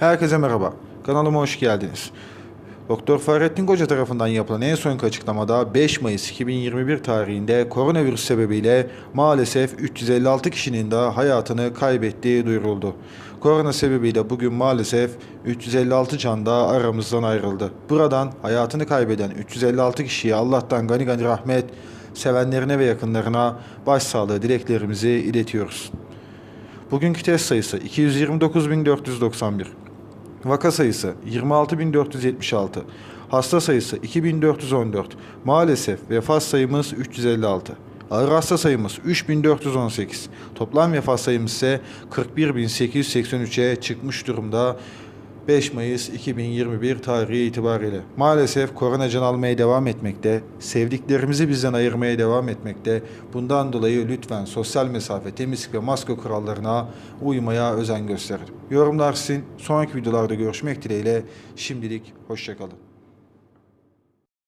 Herkese merhaba. Kanalıma hoş geldiniz. Doktor Fahrettin Koca tarafından yapılan en sonki açıklamada 5 Mayıs 2021 tarihinde koronavirüs sebebiyle maalesef 356 kişinin de hayatını kaybettiği duyuruldu. Korona sebebiyle bugün maalesef 356 can da aramızdan ayrıldı. Buradan hayatını kaybeden 356 kişiye Allah'tan gani gani rahmet, sevenlerine ve yakınlarına başsağlığı dileklerimizi iletiyoruz. Bugünkü test sayısı 229.491. Vaka sayısı 26.476. Hasta sayısı 2414. Maalesef vefat sayımız 356. Ağır hasta sayımız 3418. Toplam vefat sayımız ise 41.883'e çıkmış durumda. 5 Mayıs 2021 tarihi itibariyle. Maalesef korona can almaya devam etmekte, sevdiklerimizi bizden ayırmaya devam etmekte. Bundan dolayı lütfen sosyal mesafe, temizlik ve maske kurallarına uymaya özen gösterin. Yorumlar sizin. Sonraki videolarda görüşmek dileğiyle. Şimdilik hoşçakalın.